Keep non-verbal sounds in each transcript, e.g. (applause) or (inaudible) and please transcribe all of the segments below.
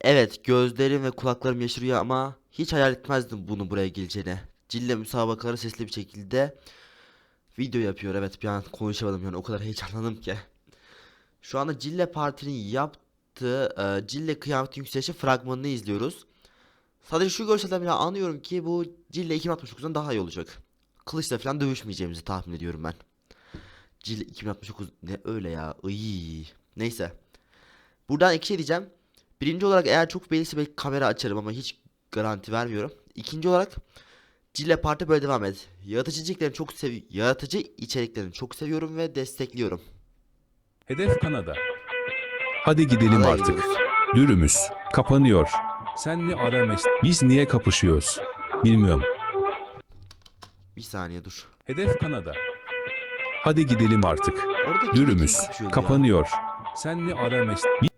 Evet gözlerim ve kulaklarım yaşarıyor ama hiç hayal etmezdim bunu buraya geleceğini. Cille müsabakaları sesli bir şekilde video yapıyor. Evet bir an konuşamadım yani o kadar heyecanlandım ki. Şu anda Cille Parti'nin yaptığı e, Cille Kıyamet Yükselişi fragmanını izliyoruz. Sadece şu görselden bile anlıyorum ki bu Cille 2069'dan daha iyi olacak. Kılıçla falan dövüşmeyeceğimizi tahmin ediyorum ben. Cille 2069 ne öyle ya. Iy. Neyse. Buradan iki şey diyeceğim. Birinci olarak eğer çok beğenirse belki kamera açarım ama hiç garanti vermiyorum. İkinci olarak Cille Parti böyle devam et. Yaratıcı içeriklerini çok sev yaratıcı içeriklerini çok seviyorum ve destekliyorum. Hedef Kanada. Hadi gidelim Kanada'ya artık. gidiyoruz. Dürümüz kapanıyor. Sen ne ara mes- Biz niye kapışıyoruz? Bilmiyorum. Bir saniye dur. Hedef Kanada. Hadi gidelim artık. Orada kim Dürümüz kapışıyordu ya? kapanıyor. Sen ne ara mes- Biz Ha.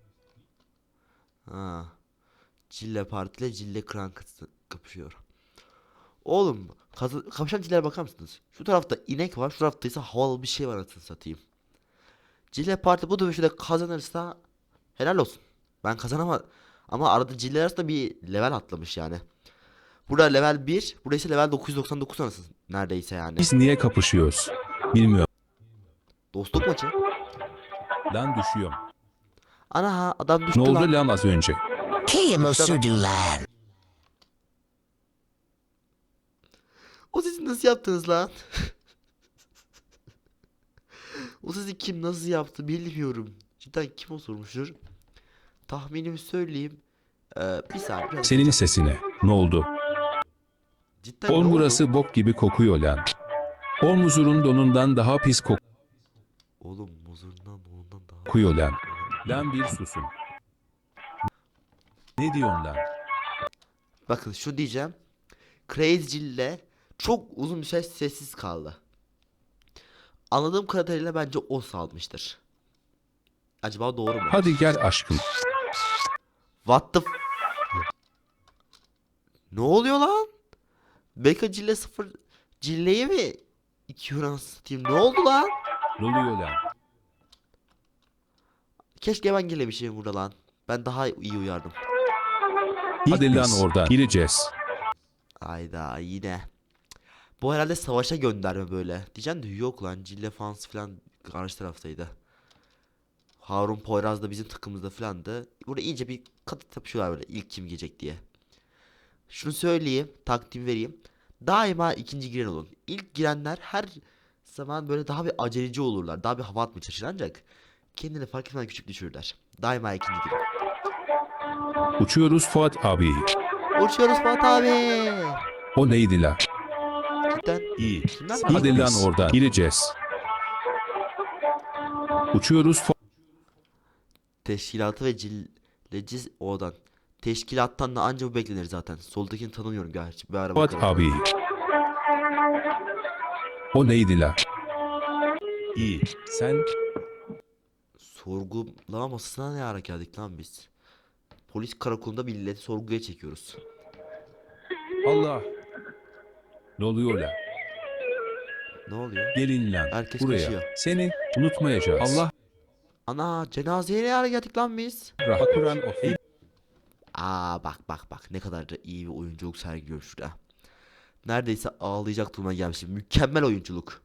Cille Parti ile Cille Kran kıtsı- kapışıyor. Oğlum kapışan Cille'ye bakar mısınız? Şu tarafta inek var, şu tarafta ise havalı bir şey var anasını satayım. Cille Parti bu dövüşü de kazanırsa helal olsun. Ben kazanama ama arada Cille arasında bir level atlamış yani. Burada level 1, burada ise level 999 anasını neredeyse yani. Biz niye kapışıyoruz? Bilmiyorum. Dostluk maçı. Lan düşüyorum. Ana ha adam düştü Ne oldu lan. lan az önce? Kim sürdüler? O sesi nasıl yaptınız lan? (laughs) o sesi kim nasıl yaptı bilmiyorum. Cidden kim o sormuştur? Tahminimi söyleyeyim. Ee, bir saniye. Senin sesine. Ne oldu? Cidden ne Oğlum oldu? burası bok gibi kokuyor lan. Omuzurun donundan daha pis Oğlum muzurundan ondan daha. kokuyor lan. Lan bir susun. Ne diyorsun lan? Bakın şu diyeceğim. Crazy Jill'le çok uzun bir süre sessiz kaldı. Anladığım kadarıyla bence o salmıştır. Acaba doğru mu? Hadi gel aşkım. What the f- Ne oluyor lan? Beka Cille 0 Cille'ye mi? İki euro satayım. Ne oldu lan? Ne oluyor lan? Keşke ben gelemişim burada lan. Ben daha iyi uyardım. Hadi lan biz. oradan. Gireceğiz. Ayda yine. Bu herhalde savaşa gönderme böyle. Diyeceğim de yok lan. Cille fans falan karşı taraftaydı. Harun Poyraz da bizim takımımızda falandı. Burada iyice bir katı yapışıyorlar böyle ilk kim gelecek diye. Şunu söyleyeyim, takdim vereyim. Daima ikinci giren olun. İlk girenler her zaman böyle daha bir aceleci olurlar. Daha bir hava atmaya çalışır ancak kendini fark etmeden küçük düşürürler. Daima ikinci giren. Uçuyoruz Fuat abi. Uçuyoruz Fuat abi. O neydi lan? Cidden İyi. Kimden? Hadi lan oradan. Gireceğiz. Uçuyoruz Fuat. Teşkilatı ve cilleciz odan. Teşkilattan da anca bu beklenir zaten. Soldakini tanımıyorum gerçi. Bir ara Fuat abi. O neydi lan? İyi. Sen Sorgulama masasına ne ara geldik lan biz? Polis karakolunda milleti sorguya çekiyoruz. Allah. Ne oluyor lan? Ne oluyor? Gelin lan. Herkes buraya. kaçıyor. Seni unutmayacağız. Allah Ana cenazeye ne ara geldik lan biz? Bakuran of. Aa bak bak bak ne kadar da iyi bir oyunculuk sergiliyor şurada. Neredeyse ağlayacak duruma gelmişim. Mükemmel oyunculuk.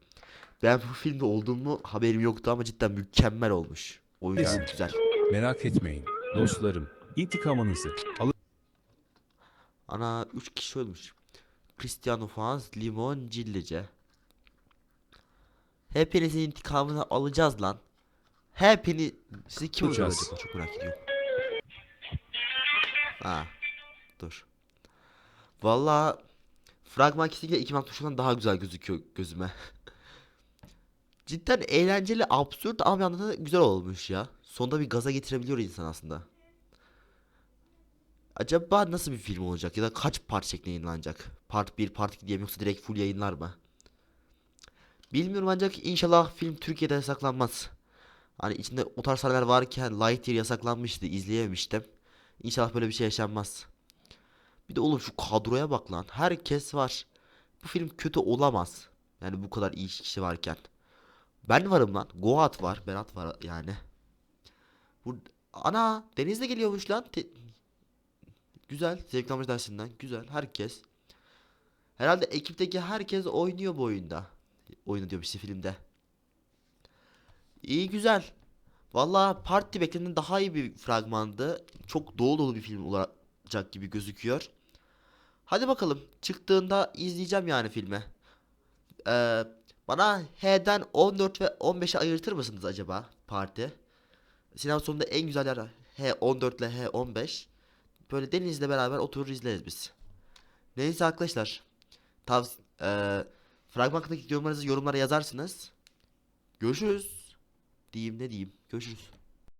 Ben bu filmde olduğumu haberim yoktu ama cidden mükemmel olmuş. Oyunculuk Yani. güzel. Merak etmeyin. Dostlarım. İntikamınızı alın. Ana 3 kişi ölmüş. Cristiano Fans, Limon, Cillece. Hepinizin intikamını alacağız lan. Hepini sizi kim öldürecek çok merak ediyorum. Ha. Dur. Valla fragman kesinlikle 2060'dan daha güzel gözüküyor gözüme. Cidden eğlenceli, absürt ama bir yandan da güzel olmuş ya. Sonunda bir gaza getirebiliyor insan aslında. Acaba nasıl bir film olacak ya da kaç part şeklinde yayınlanacak? Part 1, part 2 diye yoksa direkt full yayınlar mı? Bilmiyorum ancak inşallah film Türkiye'de yasaklanmaz. Hani içinde o tarz varken Lightyear yasaklanmıştı, izleyememiştim. İnşallah böyle bir şey yaşanmaz. Bir de oğlum şu kadroya bak lan. Herkes var. Bu film kötü olamaz. Yani bu kadar iyi kişi varken. Ben varım lan. Goat var, Berat var yani. Bu ana Deniz de geliyormuş lan. Te- Güzel. Zevklenme dersinden. Güzel. Herkes. Herhalde ekipteki herkes oynuyor bu oyunda. Oyunu diyorum işte filmde. İyi güzel. Valla Party beklenen daha iyi bir fragmandı. Çok dolu dolu bir film olacak gibi gözüküyor. Hadi bakalım. Çıktığında izleyeceğim yani filmi. Ee, bana H'den 14 ve 15'e ayırtır mısınız acaba Party? Sinema sonunda en güzel yer H14 ile H15. Böyle Deniz'le beraber oturur izleriz biz. Neyse arkadaşlar. Tavs eee fragman hakkındaki yorumlarınızı yorumlara yazarsınız. Görüşürüz. Diyeyim ne diyeyim. Görüşürüz.